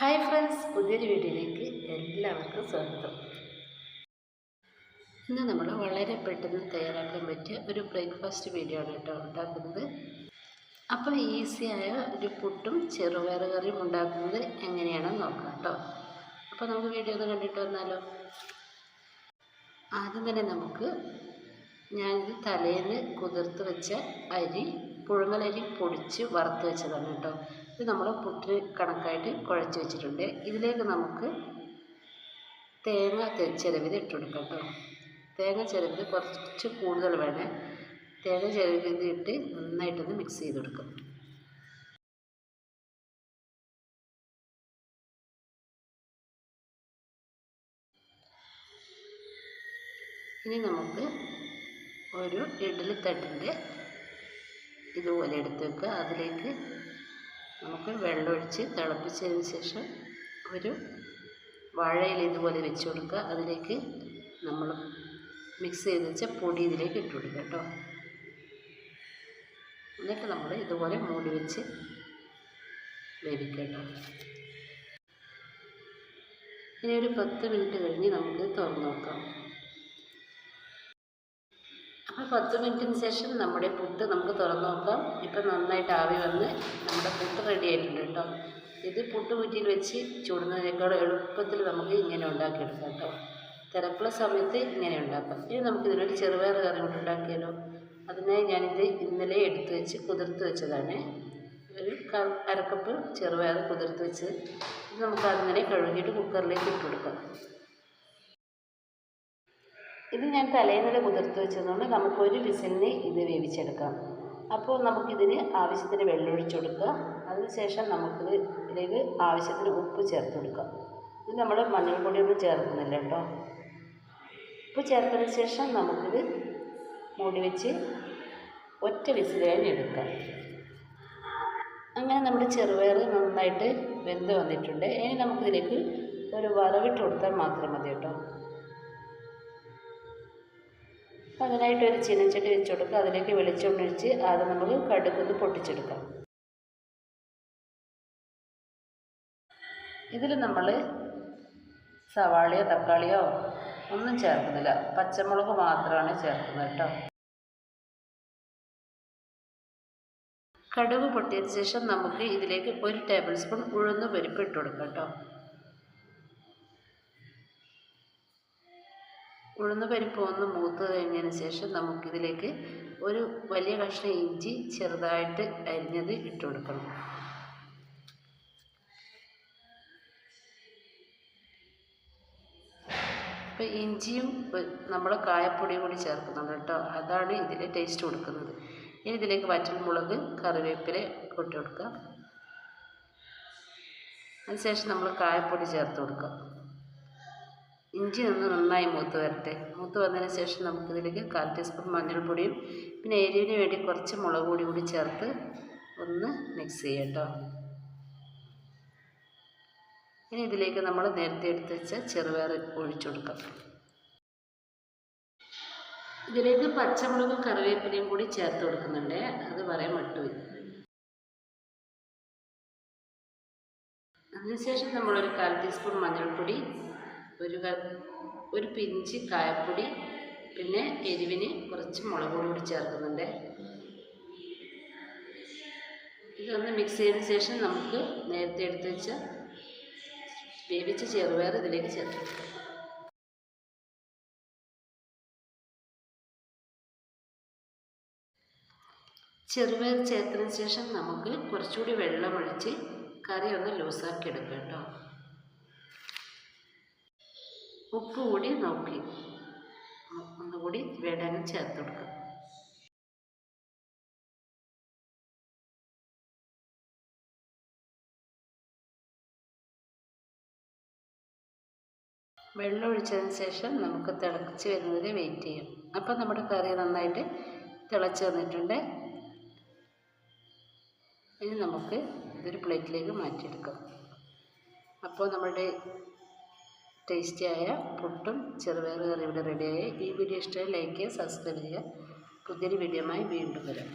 Hi friends പുതിയൊരു വീഡിയോയിലേക്ക് എല്ലാവർക്കും സ്വാഗതം. ഇന്ന് നമ്മൾ വളരെ പെട്ടെന്ന് തയ്യാറാക്കാൻ പറ്റിയ ഒരു ബ്രേക്ക്ഫാസ്റ്റ് വീഡിയോ ആണ് കേട്ടോ ഉണ്ടാക്കുന്നത്. അപ്പോൾ ഈസിയായ ഒരു പുട്ടും ചെറുപയർ കറിയും ഉണ്ടാക്കുന്നത് എങ്ങനെയാണെന്ന് നോക്കാം കേട്ടോ. അപ്പോൾ നമുക്ക് വീഡിയോ ഒന്ന് കണ്ടിട്ട് വന്നാലോ? ആദ്യം തന്നെ നമുക്ക് ഞാനിത് തലേന്ന് കുതിർത്ത് വെച്ച അരി പുഴുങ്ങലരി പൊടിച്ച് വറുത്ത് വെച്ചതാണ് കേട്ടോ. ഇത് നമ്മൾ പുട്ടിന് കണക്കായിട്ട് കുഴച്ച് വെച്ചിട്ടുണ്ട്. ഇതിലേക്ക് നമുക്ക് തേങ്ങ ചിരവിത് ഇട്ട് കൊടുക്കാം കേട്ടോ. തേങ്ങ ചിരവിത് കുറച്ച് കൂടുതൽ വേണേ. തേങ്ങ ചിരവിത് ഇട്ട് നന്നായിട്ടൊന്ന് മിക്സ് ചെയ്ത് കൊടുക്കും. ഇനി നമുക്ക് ഒരു ഇഡ്ഡലി ഇഡ്ഡലിത്തട്ടിന്റെ ഇതുപോലെ എടുത്ത് വെക്കുക. അതിലേക്ക് നമുക്ക് വെള്ളമൊഴിച്ച് തിളപ്പിച്ചതിന് ശേഷം ഒരു വാഴയിൽ ഇതുപോലെ വെച്ച് കൊടുക്കുക. അതിലേക്ക് നമ്മൾ മിക്സ് ചെയ്ത് വെച്ച പൊടി ഇതിലേക്ക് ഇട്ട് കൊടുക്കുക കേട്ടോ. എന്നിട്ട് നമ്മൾ ഇതുപോലെ മൂടി വെച്ച് വേവിക്കട്ടോ കേട്ടോ. ഇനി ഒരു പത്ത് മിനിറ്റ് കഴിഞ്ഞ് നമുക്ക് തുറന്ന് നോക്കാം. പത്ത് മിനിറ്റിന് ശേഷം നമ്മുടെ പുട്ട് നമുക്ക് തുറന്ന് നോക്കാം. ഇപ്പം നന്നായിട്ട് ആവി വന്ന് നമ്മുടെ പുട്ട് റെഡി ആയിട്ടുണ്ട് കേട്ടോ. ഇത് പുട്ട് കുറ്റിയിൽ വെച്ച് ചൂടുന്നതിനേക്കാൾ എളുപ്പത്തിൽ നമുക്ക് ഇങ്ങനെ ഉണ്ടാക്കിയെടുക്കാം കേട്ടോ. തിരക്കുള്ള സമയത്ത് ഇങ്ങനെ ഉണ്ടാക്കാം. ഇനി നമുക്കിതിനൊരു ചെറുപയർ കറി കൊണ്ട് ഉണ്ടാക്കിയാലോ? അതിനായി ഞാനിത് ഇന്നലെ എടുത്തു വെച്ച് കുതിർത്ത് വെച്ചതാണ്. ഒരു അരക്കപ്പ് ചെറുപയർ കുതിർത്ത് വെച്ച് ഇത് നമുക്ക് അതിങ്ങനെ കഴുകിയിട്ട് കുക്കറിലേക്ക് ഇട്ട് കൊടുക്കാം. ഇത് ഞാൻ തലേന്നിടെ കുതിർത്ത് വെച്ചതുകൊണ്ട് നമുക്കൊരു വിസിലിന് ഇത് വേവിച്ചെടുക്കാം. അപ്പോൾ നമുക്കിതിന് ആവശ്യത്തിന് വെള്ളം ഒഴിച്ചു കൊടുക്കുക. അതിനുശേഷം നമുക്കിത് ഇതിലേക്ക് ആവശ്യത്തിന് ഉപ്പ് ചേർത്ത് കൊടുക്കാം. ഇത് നമ്മൾ മഞ്ഞൾപ്പൊടിയൊന്നും ചേർക്കുന്നില്ല കേട്ടോ. ഉപ്പ് ചേർത്തതിന് ശേഷം നമുക്കിത് മൂടി വെച്ച് ഒറ്റ വിസിൽ കഴിഞ്ഞ് എടുക്കാം. അങ്ങനെ നമ്മുടെ ചെറുപയർ നന്നായിട്ട് വെന്ത് വന്നിട്ടുണ്ട്. ഇനി നമുക്കിതിലേക്ക് ഒരു വറവിട്ട് കൊടുത്താൽ മാത്രം മതി കേട്ടോ. അതിനായിട്ട് ഒരു ചീനച്ചട്ടി വെച്ച് കൊടുക്കുക. അതിലേക്ക് വെളിച്ചെണ്ണ ഒഴിച്ച് നമ്മൾ നമുക്ക് കടുകൊന്ന് പൊട്ടിച്ചെടുക്കാം ഇതിൽ നമ്മൾ സവാളയോ തക്കാളിയോ ഒന്നും ചേർക്കുന്നില്ല. പച്ചമുളക് മാത്രമാണ് ചേർക്കുന്നത് കേട്ടോ. കടുക് പൊട്ടിയതിന് ശേഷം നമുക്ക് ഇതിലേക്ക് ഒരു ടേബിൾ സ്പൂൺ ഉഴുന്ന് പരിപ്പ് ഇട്ട് കൊടുക്കാം കേട്ടോ. ഉഴുന്ന് പരിപ്പ് ഒന്ന് മൂത്ത് കഴിഞ്ഞതിന് ശേഷം നമുക്കിതിലേക്ക് ഒരു വലിയ കഷ്ണം ഇഞ്ചി ചെറുതായിട്ട് അരിഞ്ഞത് ഇട്ട് കൊടുക്കണം. അപ്പോൾ ഇഞ്ചിയും നമ്മൾ കായപ്പൊടിയും കൂടി ചേർക്കുന്നുണ്ട് കേട്ടോ. അതാണ് ഇതിൽ ടേസ്റ്റ് കൊടുക്കുന്നത്. ഇനി ഇതിലേക്ക് വറ്റൽമുളക് കറിവേപ്പില ഇട്ട് കൊടുക്കുക അതിനുശേഷം നമ്മൾ കായപ്പൊടി ചേർത്ത് കൊടുക്കുക ഇഞ്ചി ഒന്ന് നന്നായി മൂത്ത് വരട്ടെ. മൂത്ത് വന്നതിന് ശേഷം നമുക്കിതിലേക്ക് കാൽ ടീസ്പൂൺ മഞ്ഞൾപ്പൊടിയും പിന്നെ എരിവിന് വേണ്ടി കുറച്ച് മുളക് പൊടി കൂടി ചേർത്ത് ഒന്ന് മിക്സ് ചെയ്യാം കേട്ടോ ഇനി ഇതിലേക്ക് നമ്മൾ നേരത്തെ എടുത്ത് വെച്ച ചെറുപയർ ഒഴിച്ചു കൊടുക്കാം. ഇതിലേക്ക് പച്ചമുളകും കറിവേപ്പിലയും കൂടി ചേർത്ത് കൊടുക്കുന്നുണ്ട്. അത് പറയാൻ വിട്ടുപോയി. അതിനുശേഷം നമ്മളൊരു കാൽ ടീസ്പൂൺ മഞ്ഞൾപ്പൊടി ഒരു ഒരു പിഞ്ച് കായപ്പൊടി പിന്നെ എരിവിന് കുറച്ച് മുളക് കൂടി ചേർക്കുന്നുണ്ട്. ഇതൊന്ന് മിക്സ് ചെയ്തതിന് ശേഷം നമുക്ക് നേരത്തെ എടുത്ത് വെച്ച വേവിച്ച ചെറുപയർ ഇതിലേക്ക് ചേർക്കാം. ചെറുപയർ ചേർത്തതിന് ശേഷം നമുക്ക് കുറച്ചുകൂടി വെള്ളമൊഴിച്ച് കറി ഒന്ന് ലൂസാക്കി എടുക്കാം കേട്ടോ. ഉപ്പ് കൂടി നോക്കി. ഒന്നുകൂടി വേണമെങ്കിൽ ചേർത്ത് കൊടുക്കുക വെള്ളം ഒഴിച്ചതിന് ശേഷം നമുക്ക് തിളച്ച് വരുന്നത് വെയിറ്റ് ചെയ്യാം. അപ്പോൾ നമ്മുടെ കറി നന്നായിട്ട് തിളച്ച് വന്നിട്ടുണ്ട്. ഇനി നമുക്ക് ഇതൊരു പ്ലേറ്റിലേക്ക് മാറ്റിയെടുക്കാം. അപ്പോൾ നമ്മുടെ ടേസ്റ്റിയായ പുട്ടും ചെറുപയർ കറി ഇവിടെ റെഡിയായി ഈ വീഡിയോ ഇഷ്ടമായി ലൈക്ക് ചെയ്യുക സബ്സ്ക്രൈബ് ചെയ്യുക. പുതിയൊരു വീഡിയോയുമായി വീണ്ടും വരാം.